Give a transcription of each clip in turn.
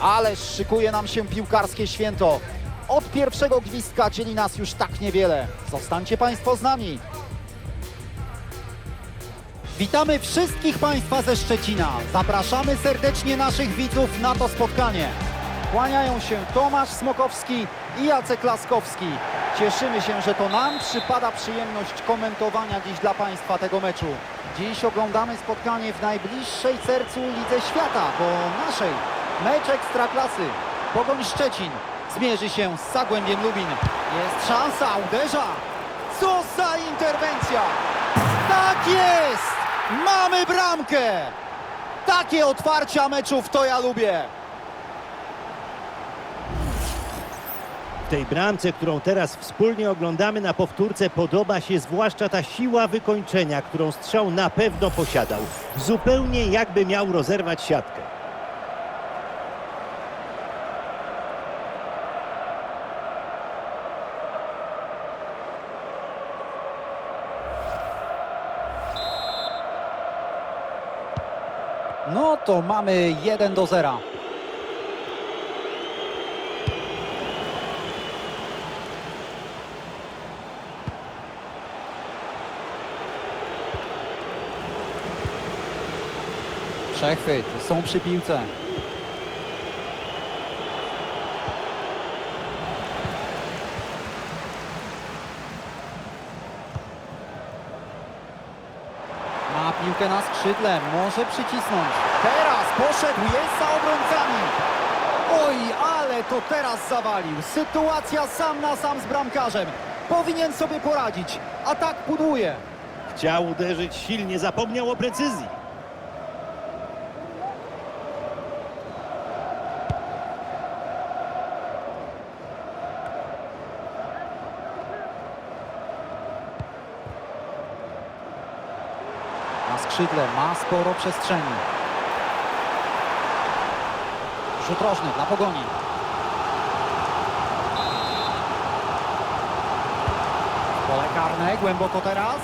Ależ szykuje nam się piłkarskie święto. Od pierwszego gwizdka dzieli nas już tak niewiele. Zostańcie Państwo z nami. Witamy wszystkich Państwa ze Szczecina. Zapraszamy serdecznie naszych widzów na to spotkanie. Kłaniają się Tomasz Smokowski i Jacek Laskowski. Cieszymy się, że to nam przypada przyjemność komentowania dziś dla Państwa tego meczu. Dziś oglądamy spotkanie w najbliższej sercu Lidze Świata, bo naszej. Mecz Ekstraklasy. Pogoń Szczecin zmierzy się z Zagłębiem Lubin. Jest szansa, uderza. Co za interwencja! Tak jest! Mamy bramkę! Takie otwarcia meczów to ja lubię. W tej bramce, którą teraz wspólnie oglądamy na powtórce, podoba się zwłaszcza ta siła wykończenia, którą strzał na pewno posiadał. Zupełnie jakby miał rozerwać siatkę. No to mamy 1 do 0. Przechwyt, są przy piłce. Ma piłkę na skrzydle, może przycisnąć. Teraz poszedł, jest za obrońcami. Oj, ale to teraz zawalił. Sytuacja sam na sam z bramkarzem. Powinien sobie poradzić. Atak pudłuje. Chciał uderzyć silnie, zapomniał o precyzji. Skrzydle ma sporo przestrzeni. Rzut rożny dla pogoni. Pole karne, głęboko teraz.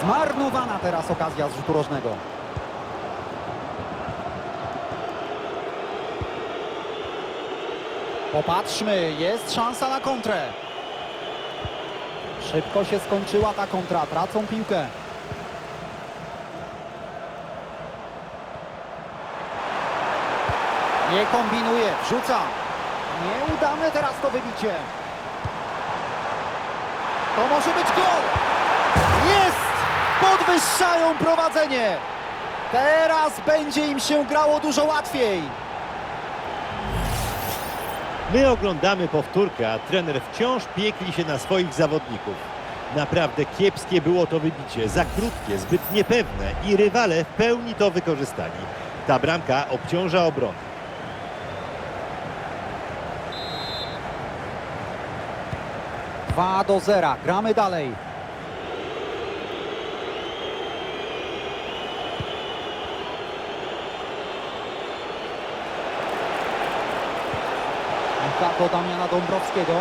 Zmarnowana teraz okazja z rzutu rożnego. Popatrzmy, jest szansa na kontrę. Szybko się skończyła ta kontra, tracą piłkę. Nie kombinuje, wrzuca. Nieudane teraz to wybicie. To może być gol. Jest! Podwyższają prowadzenie. Teraz będzie im się grało dużo łatwiej. My oglądamy powtórkę, a trener wciąż piekli się na swoich zawodników. Naprawdę kiepskie było to wybicie, za krótkie, zbyt niepewne i rywale w pełni to wykorzystali. Ta bramka obciąża obronę. Dwa do zera. Gramy dalej. Do Damiana Dąbrowskiego.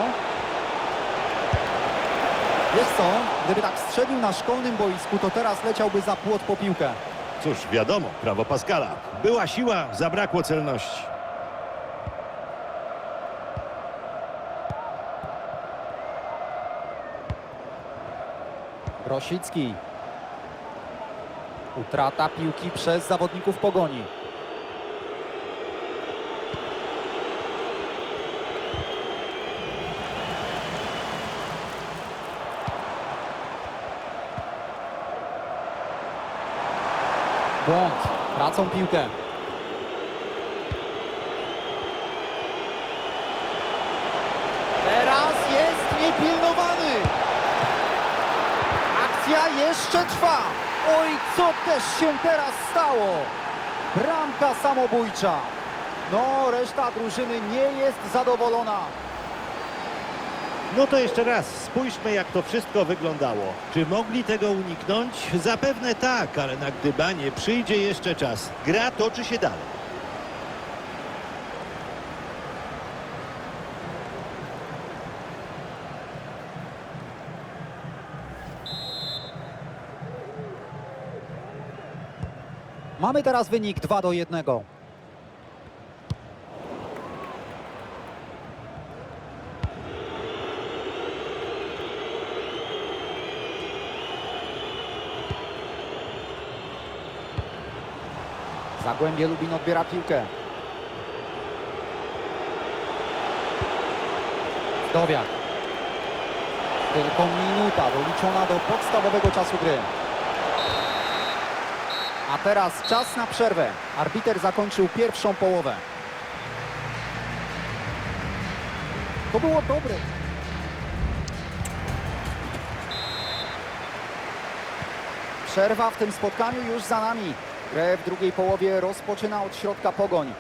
Wiesz co, gdyby tak strzelił na szkolnym boisku, to teraz leciałby za płot po piłkę. Cóż, wiadomo, prawo Pascala. Była siła, zabrakło celności. Grosicki. Utrata piłki przez zawodników Pogoni. Błąd. Tracą piłkę. Teraz jest niepilnowany. Akcja jeszcze trwa. Oj, co też się teraz stało? Bramka samobójcza. No, reszta drużyny nie jest zadowolona. No to jeszcze raz, spójrzmy jak to wszystko wyglądało. Czy mogli tego uniknąć? Zapewne tak, ale na gdybanie przyjdzie jeszcze czas. Gra toczy się dalej. Mamy teraz wynik 2 do 1. Zagłębie Lubin odbiera piłkę. Dowiak. Tylko minuta doliczona do podstawowego czasu gry. A teraz czas na przerwę. Arbiter zakończył pierwszą połowę. To było dobre. Przerwa w tym spotkaniu już za nami. Grę w drugiej połowie rozpoczyna od środka Pogoń.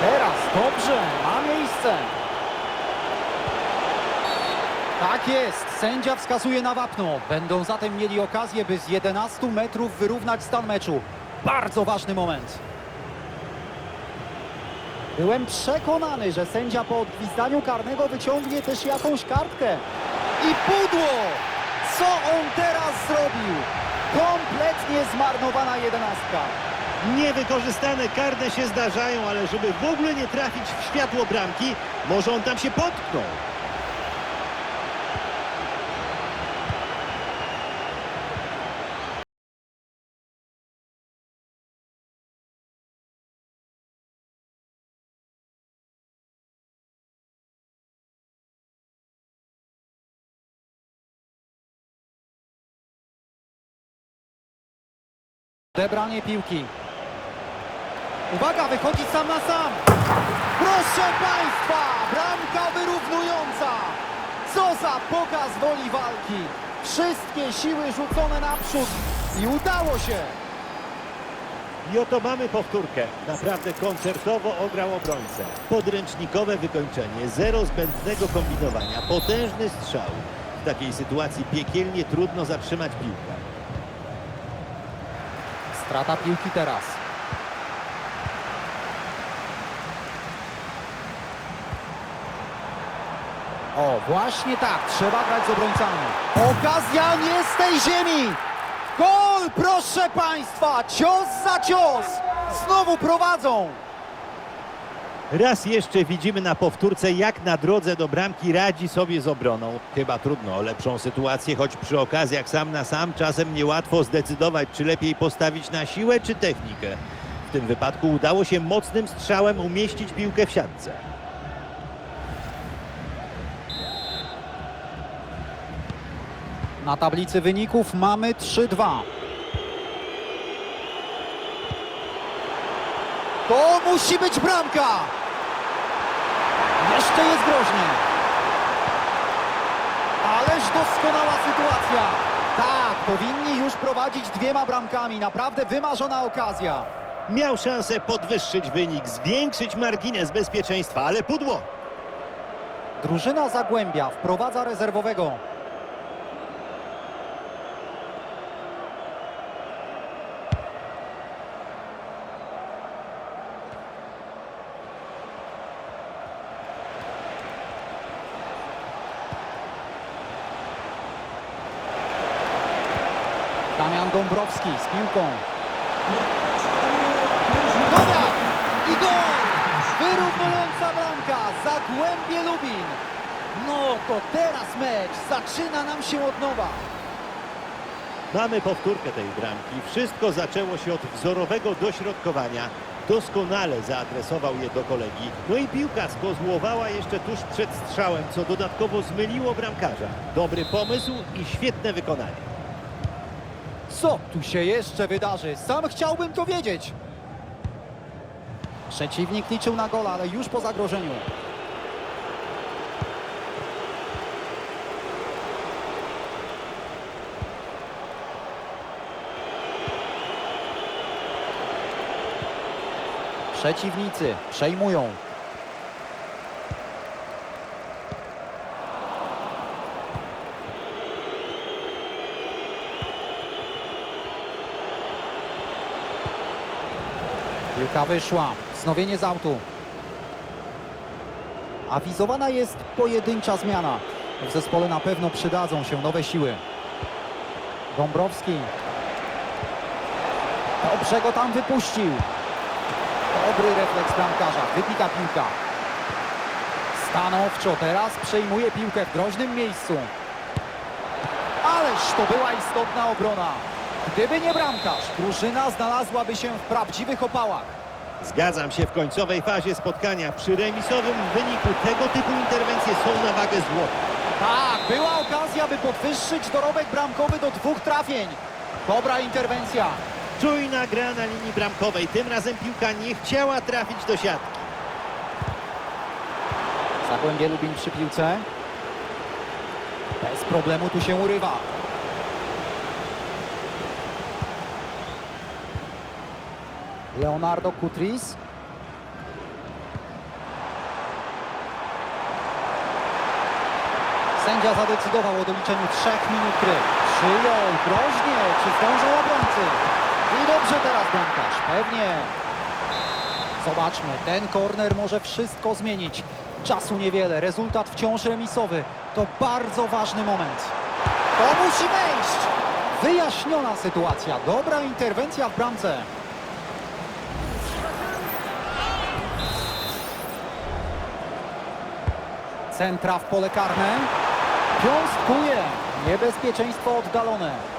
Teraz dobrze, ma miejsce. Tak jest, sędzia wskazuje na wapno. Będą zatem mieli okazję, by z 11 metrów wyrównać stan meczu. Bardzo ważny moment. Byłem przekonany, że sędzia po odgwizdaniu karnego wyciągnie też jakąś kartkę. I pudło! Co on teraz zrobił? Kompletnie zmarnowana jedenastka. Niewykorzystane karne się zdarzają, ale żeby w ogóle nie trafić w światło bramki, może on tam się potknął. Odebranie piłki. Uwaga, wychodzi sam na sam. Proszę Państwa, bramka wyrównująca. Co za pokaz woli walki. Wszystkie siły rzucone naprzód i udało się. I oto mamy powtórkę. Naprawdę koncertowo ograł obrońcę. Podręcznikowe wykończenie, zero zbędnego kombinowania, potężny strzał. W takiej sytuacji piekielnie trudno zatrzymać piłkę. Strata piłki teraz. O, właśnie tak, trzeba grać z obrońcami. Okazja nie z tej ziemi! Gol, proszę Państwa! Cios za cios! Znowu prowadzą! Raz jeszcze widzimy na powtórce, jak na drodze do bramki radzi sobie z obroną. Chyba trudno o lepszą sytuację, choć przy okazjach sam na sam czasem niełatwo zdecydować, czy lepiej postawić na siłę, czy technikę. W tym wypadku udało się mocnym strzałem umieścić piłkę w siatce. Na tablicy wyników mamy 3-2. To musi być bramka! Jeszcze jest groźnie. Ależ doskonała sytuacja. Tak, powinni już prowadzić dwiema bramkami. Naprawdę wymarzona okazja. Miał szansę podwyższyć wynik, zwiększyć margines bezpieczeństwa, ale pudło. Drużyna Zagłębia wprowadza rezerwowego. Damian Dąbrowski z piłką. Dobra! I gol! Wyrównująca bramka, Zagłębie Lubin. No to teraz mecz zaczyna nam się od nowa. Mamy powtórkę tej bramki. Wszystko zaczęło się od wzorowego dośrodkowania. Doskonale zaadresował je do kolegi. No i piłka skozłowała jeszcze tuż przed strzałem, co dodatkowo zmyliło bramkarza. Dobry pomysł i świetne wykonanie. Co tu się jeszcze wydarzy? Sam chciałbym to wiedzieć. Przeciwnik liczył na gola, ale już po zagrożeniu. Przeciwnicy przejmują. Piłka wyszła. Wznowienie z autu. Awizowana jest pojedyncza zmiana. W zespole na pewno przydadzą się nowe siły. Dąbrowski. Dobrze go tam wypuścił. Dobry refleks bramkarza, wybita piłka. Stanowczo teraz przejmuje piłkę w groźnym miejscu. Ależ to była istotna obrona. Gdyby nie bramkarz, drużyna znalazłaby się w prawdziwych opałach. Zgadzam się w końcowej fazie spotkania. Przy remisowym wyniku tego typu interwencje są na wagę złota. Tak, była okazja, by podwyższyć dorobek bramkowy do dwóch trafień. Dobra interwencja. Czujna gra na linii bramkowej. Tym razem piłka nie chciała trafić do siatki. Zagłębie Lubin przy piłce. Bez problemu tu się urywa. Leonardo Kutris. Sędzia zadecydował o doliczeniu trzech minut gry. Przyjął groźnie, czy zdążą obrońcy? I dobrze teraz bramkarz, pewnie. Zobaczmy, ten korner może wszystko zmienić. Czasu niewiele, rezultat wciąż remisowy. To bardzo ważny moment. To musi wejść! Wyjaśniona sytuacja, dobra interwencja w bramce. Centra w pole karne. Piąstkuje. Niebezpieczeństwo oddalone.